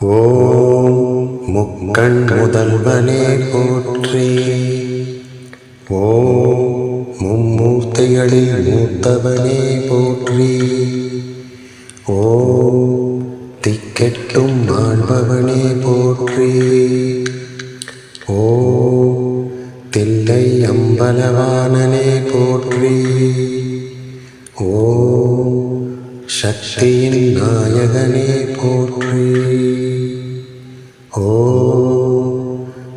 ஓம் முக்கண் முதல்வனே போற்றி. ஓம் மும்மூர்த்திகளில் மூத்தவனே போற்றி. ஓம் திக்கெட்டும் ஆள்பவனே போற்றி. ஓம் தில்லை அம்பலவானனே போற்றி. ஓம் சக்தியின் நாயகனே போற்றி. ஓ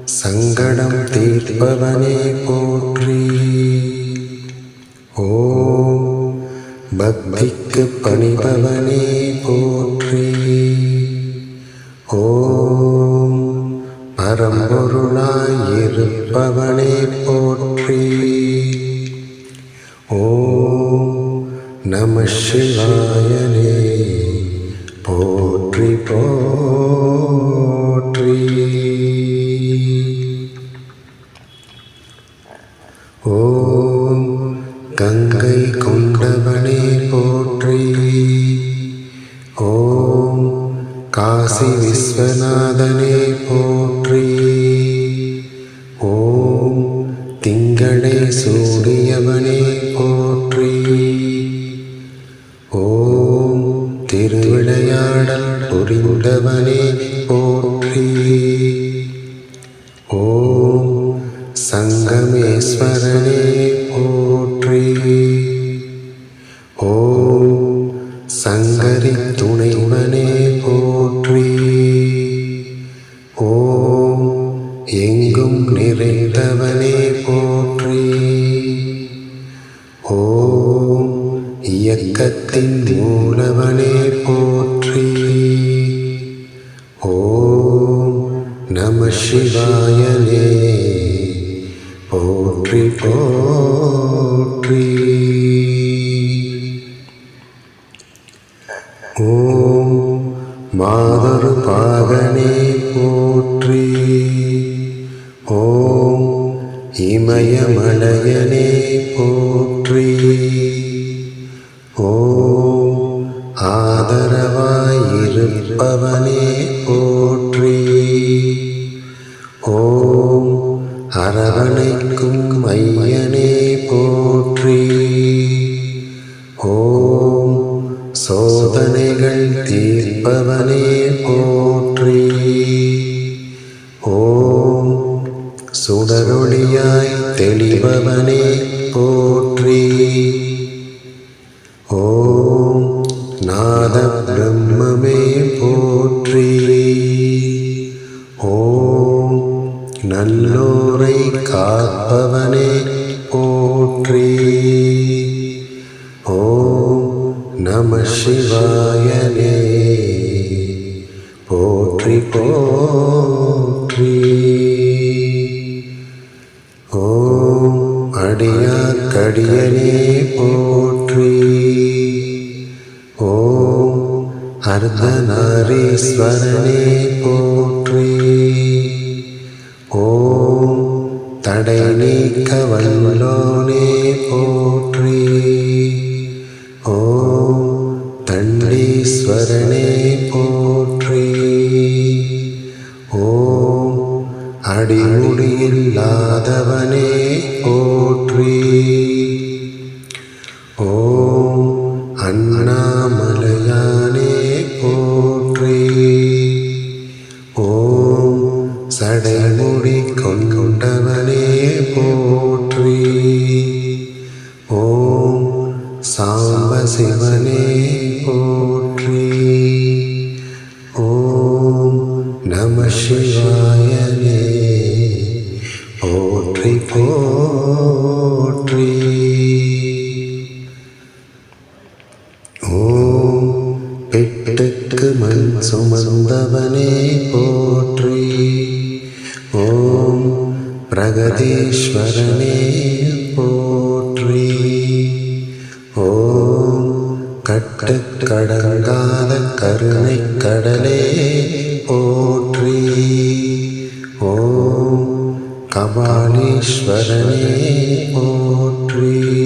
சங்கடம் தீர்ப்பவனே போற்றி. ஓ பக்திக்கு பணிபவனே போற்றி. ஓம் பரம்பொருளாயிருப்பவனே போற்றி. நம சிவாயனே. போற்றி போற்றி. ஓம் கங்கை கொண்டவனே போற்றி. ஓம் காசி விஸ்வநாதனே போற்றி. ஓம் திங்களை சூடியவனே சங்கரி துணைவனே போற்றி. ஓம் எங்கும் நிறைந்தவனே போற்றி. ஓம் இயக்கத்தின் மூலவனே போற்றி. ஓம் நம சிவாயனே போற்றி போற்றி. அரவணைக்கும் ஐயனே போற்றி. ஓம் சோதனைகள் தீர்ப்பவனே போற்றி. ஓம் சுடரொளியாய் தெளிபவனே போற்றி. ஓம் நாத பிரம்மமே போற்றி. நல்லூரை காப்பவனே போற்றி. ஓம் நம சிவாயனே. போற்றி போற்றி. ஓம் அடியார்க்கடியனே போற்றி. ஓம் அர்த்தநாரீஸ்வரனே போற்றி. வல்லோனே போற்றி. ஓம் தண்டீஸ்வரனே போற்றி. ஓம் அடிமுடியில்லாதவனே போற்றி. ஈஸ்வரனே போற்றி. ஓம் கட்டுக்கடங்காத கருணை கடலே போற்றி. ஓம் கபாலீஸ்வரனே போற்றி.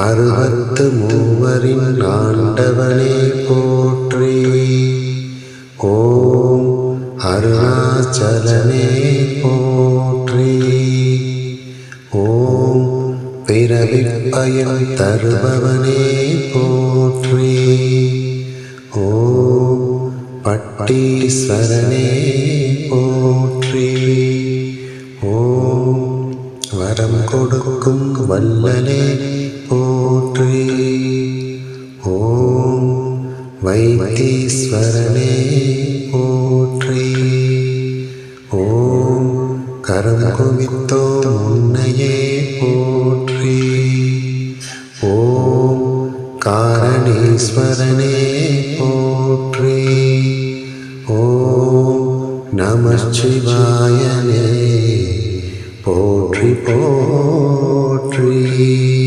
அறுபத்து மூவரின் ஆண்டவனே போற்றி. ஓம் அருணாச்சலனே போற்றி. ஓம் பிறவிப் பயன் தருபவனே போற்றி. ஓம் பட்டீஸ்வரனே போற்றி. ஓம் வரம் கொடுக்கும் வல்லனே போற்றி. ஓம் வைத்தீஸ்வரனே போற்றி. ஓம் கரம் குவித்தோ முன்னையே போற்றி. ஓம் காரணீஸ்வரனே போற்றி. ஓம் நம சிவாயனே போற்றி போற்றி.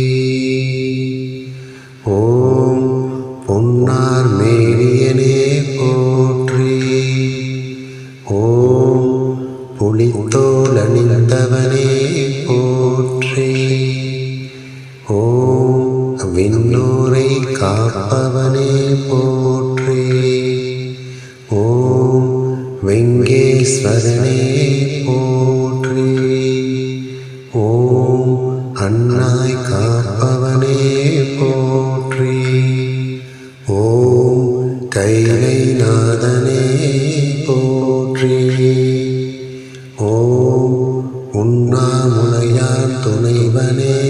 காப்பவனே போற்றி. ஓம் வெங்கேஸ்வரனே போற்றி. ஓம் அண்ணாய் காப்பவனே போற்றி. ஓம் கைலை நாதனே போற்றி. ஓம் உண்ணாமுலையான் துணைவனே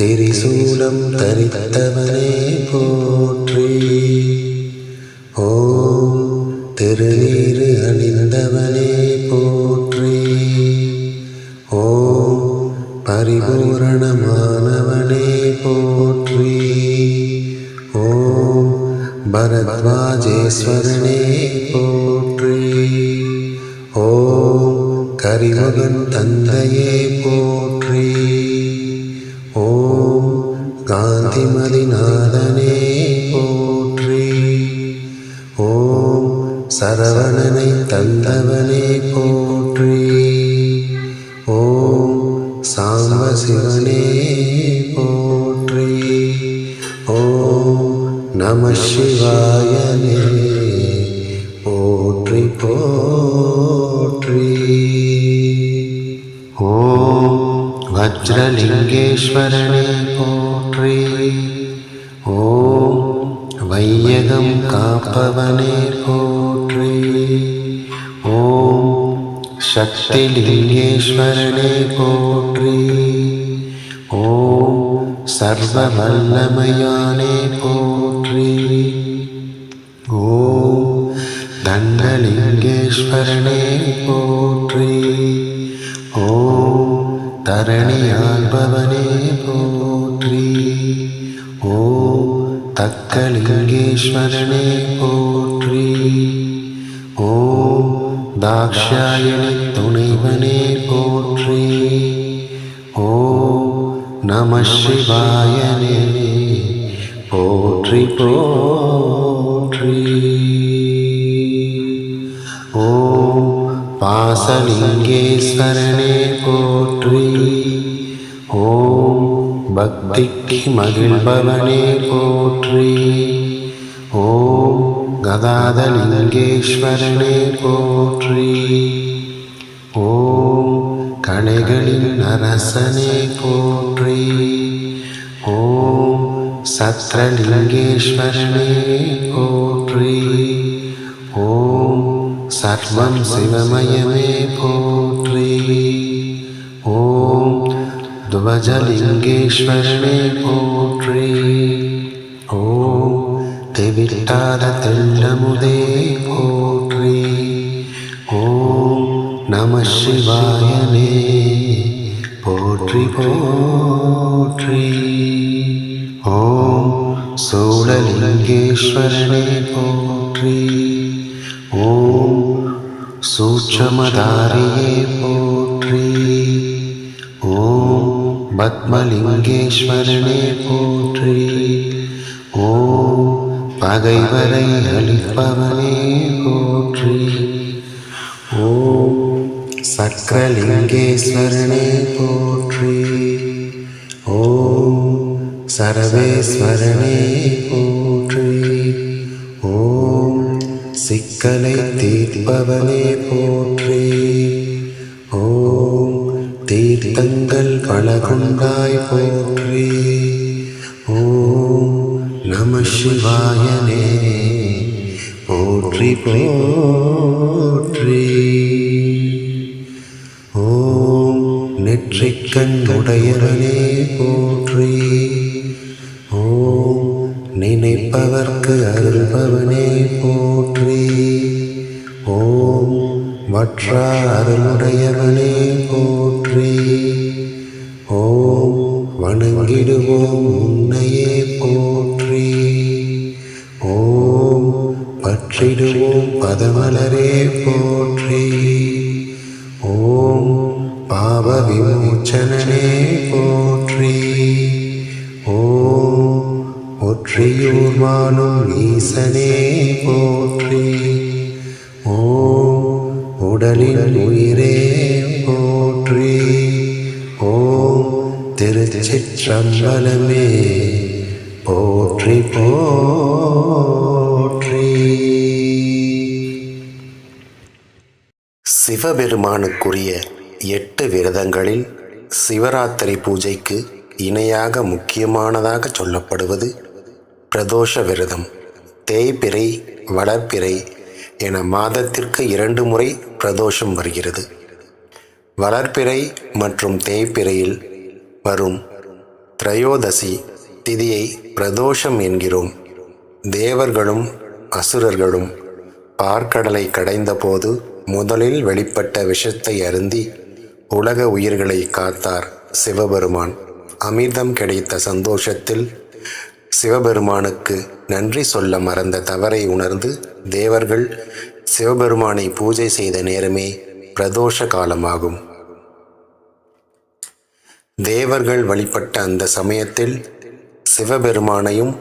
திரிசூலம் தரித்தவனே போற்றி. ஓம் திருநீறு அணிந்தவனே போற்றி. ஓம் பரிபூரணமானவனே போற்றி. ஓம் பரத்வாஜேஸ்வரனே போற்றி. ஓம் கரிமகன் தந்தையே போற்றி. காந்திமதிநாதனே போற்றி. ஓம் சரவணனை தந்தவனே போற்றி. ஓம் சாம்பசிவனே போற்றி. ஓம் நம சிவாயனே போற்றி போற்றி. ஓம் வஜ்ரலிங்கேஸ்வரனே காப்பவனே போற்றி. ஓம் சக்தி லிங்கேஸ்வரனே போற்றி. ஓம் சர்வ வல்லமையானே போற்றி. ஓம் தண்டலிங்கேஸ்வரனே போற்றி. ஓம் தரணியாள்பவனே போற்றி. ஓம் தக்கலிங்கேஸ்வரனே போ தாக்ஷாயணி துணைவனே போற்றி. ஓ நம சிவாயனே போற்றி போற்றி. ஓம் பாசலிங்கேஸ்வரனே போற்றி. ஓம் பக்திக்கு மகிழ்பவனே போற்றி. ஓம் கதாதலிங்கேஸ்வரனே போற்றி ஓம் கணைகளின் அரசனே போற்றி ஓம் சத்ரலிங்கேஸ்வரனே போற்றி ஓம் சர்வம் சிவமயமே போற்றி ஓம் துவஜலிங்கேஸ்வரனே போற்றி தெவிட்டாத தெள்ளமுதே போற்றி. ஓம் நம சிவாயனே போற்றி போற்றி. ஓம் சூழலிங்கேஸ்வரனே போற்றி. ஓம் சூட்சமதாரியே போற்றி. ஓம் பத்மலிங்கேஸ்வரனே போற்றி. ஓம் பகைவரை அளிப்பவனே போற்றி. ஓம் சக்கரலிங்கேஸ்வரனே போற்றி. ஓம் சரவேஸ்வரனே போற்றி. ஓம் சிக்கலை தீர்ப்பவனே போற்றி. ஓம் தீர்த்தங்கள் பல கொண்டாய் போற்றி. நம சிவாயனே போற்றி போற்றி ஓம் நெற்றிக்கண் உடையவனே போற்றி ஓம் நினைப்பவர்க்கு அருள்பவனே போற்றி ஓம் வற்றா அருளுடையவனே போற்றி ஓம் வணங்கிடுவோம் உன்னையே போற்றி பற்றிடுவோம். பதமலரே போற்றி. ஓம் பாவ விமோச்சனே போற்றி. ஓம் ஒற்றியூர் வாழும் ஈசனே போற்றி. ஓம் உடலின் உயிரே போற்றி. ஓம் திருச்சிற்றம்பலமே போற்றி போ. சிவபெருமானுக்குரிய எட்டு விரதங்களில் சிவராத்திரி பூஜைக்கு இணையாக முக்கியமானதாக சொல்லப்படுவது பிரதோஷ விரதம். தேய்பிறை வளர்ப்பிறை என மாதத்திற்கு இரண்டு முறை பிரதோஷம் வருகிறது. வளர்ப்பிறை மற்றும் தேய்பிறையில் வரும் திரையோதசி திதியை பிரதோஷம் என்கிறோம். தேவர்களும் அசுரர்களும் பார்க்கடலை கடைந்தபோது முதலில் வெளிப்பட்ட விஷத்தை அருந்தி உலக உயிர்களை காத்தார் சிவபெருமான். அமிர்தம் கிடைத்த சந்தோஷத்தில் சிவபெருமானுக்கு நன்றி சொல்ல மறந்த தவறை உணர்ந்து தேவர்கள் சிவபெருமானை பூஜை செய்த நேரமே பிரதோஷ காலமாகும். தேவர்கள் வழிபட்ட அந்த சமயத்தில் சிவபெருமானையும்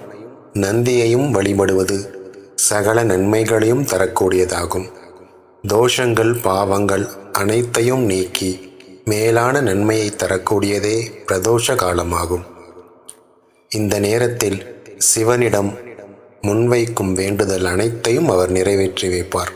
நந்தியையும் வழிபடுவது சகல நன்மைகளையும் தரக்கூடியதாகும். தோஷங்கள் பாவங்கள் அனைத்தையும் நீக்கி மேலான நன்மையை தரக்கூடியதே பிரதோஷ காலமாகும். இந்த நேரத்தில் சிவனிடம் முன்வைக்கும் வேண்டுதல் அனைத்தையும் அவர் நிறைவேற்றி வைப்பார்.